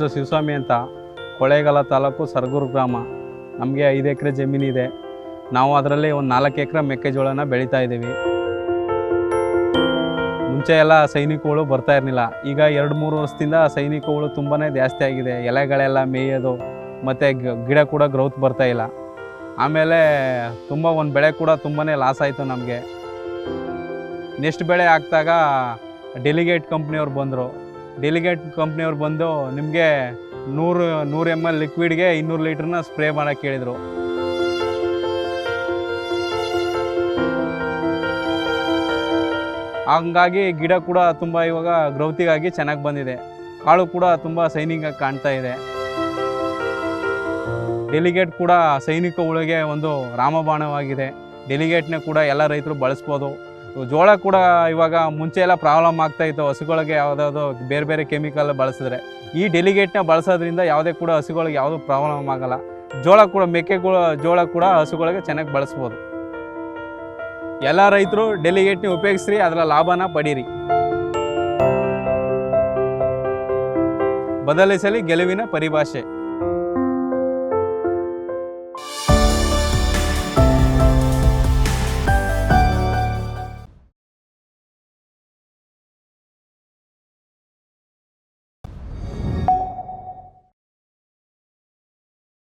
ಹೆಸರು ಶಿವಸ್ವಾಮಿ ಅಂತ ಕೊಳೆಗಾಲ ತಾಲೂಕು ಸರಗೂರು ಗ್ರಾಮ. ನಮಗೆ ಐದು ಎಕರೆ ಜಮೀನಿದೆ ನಾವು ಅದರಲ್ಲಿ ಒಂದು ನಾಲ್ಕು ಎಕರೆ ಮೆಕ್ಕೆಜೋಳನ ಬೆಳೀತಾ ಇದ್ದೀವಿ. ಮುಂಚೆ ಎಲ್ಲ ಸೈನಿಕಗಳು ಬರ್ತಾ ಇರಲಿಲ್ಲ. ಈಗ ಎರಡು ಮೂರು ವರ್ಷದಿಂದ ಸೈನಿಕಗಳು ತುಂಬಾ ಜಾಸ್ತಿ ಆಗಿದೆ. ಎಲೆಗಳೆಲ್ಲ ಮೇಯೋದು, ಮತ್ತು ಗಿಡ ಕೂಡ ಗ್ರೌತ್ ಬರ್ತಾ ಇಲ್ಲ. ಆಮೇಲೆ ತುಂಬ ಒಂದು ಬೆಳೆ ಕೂಡ ತುಂಬಾ ಲಾಸ್ ಆಯಿತು ನಮಗೆ. ನೆಕ್ಸ್ಟ್ ಬೆಳೆ ಹಾಕ್ದಾಗ ಡೆಲಿಗೇಟ್ ಕಂಪ್ನಿಯವ್ರು ಬಂದರು. ಡೆಲಿಗೇಟ್ ಕಂಪ್ನಿಯವ್ರು ಬಂದು ನಿಮಗೆ ನೂರು ನೂರು ಎಂ ಎಲ್ ಲಿಕ್ವಿಡ್ಗೆ ಇನ್ನೂರು ಲೀಟ್ರನ್ನ ಸ್ಪ್ರೇ ಮಾಡೋಕ್ಕೆ ಹೇಳಿದರು. ಹಂಗಾಗಿ ಗಿಡ ಕೂಡ ತುಂಬ ಇವಾಗ ಗ್ರೌತಿಗಾಗಿ ಚೆನ್ನಾಗಿ ಬಂದಿದೆ. ಕಾಳು ಕೂಡ ತುಂಬ ಸೈನಿಂಗಾಗಿ ಕಾಣ್ತಾ ಇದೆ. ಡೆಲಿಗೇಟ್ ಕೂಡ ಸೈನಿಕ ಉಳಿಗೆ ಒಂದು ರಾಮಬಾಣವಾಗಿದೆ. ಡೆಲಿಗೇಟ್ನೇ ಕೂಡ ಎಲ್ಲ ರೈತರು ಬಳಸ್ಬೋದು. ಜೋಳ ಕೂಡ ಇವಾಗ ಮುಂಚೆ ಎಲ್ಲ ಪ್ರಾಬ್ಲಮ್ ಆಗ್ತಾ ಇತ್ತು. ಹಸುಗಳಿಗೆ ಯಾವುದಾದ್ರು ಬೇರೆ ಬೇರೆ ಕೆಮಿಕಲ್ ಬಳಸಿದ್ರೆ. ಈ ಡೆಲಿಗೇಟ್ನ ಬಳಸೋದ್ರಿಂದ ಯಾವುದೇ ಕೂಡ ಹಸುಗಳಿಗೆ ಯಾವುದೂ ಪ್ರಾಬ್ಲಮ್ ಆಗಲ್ಲ. ಜೋಳ ಕೂಡ ಮೆಕ್ಕೆ ಜೋಳ ಕೂಡ ಹಸುಗಳಿಗೆ ಚೆನ್ನಾಗಿ ಬಳಸ್ಬೋದು. ಎಲ್ಲ ರೈತರು ಡೆಲಿಗೇಟ್ನ ಉಪಯೋಗಿಸ್ರಿ ಅದರ ಲಾಭನ ಪಡೀರಿ. ಬದಲಿಸಲಿ ಗೆಲುವಿನ ಪರಿಭಾಷೆ.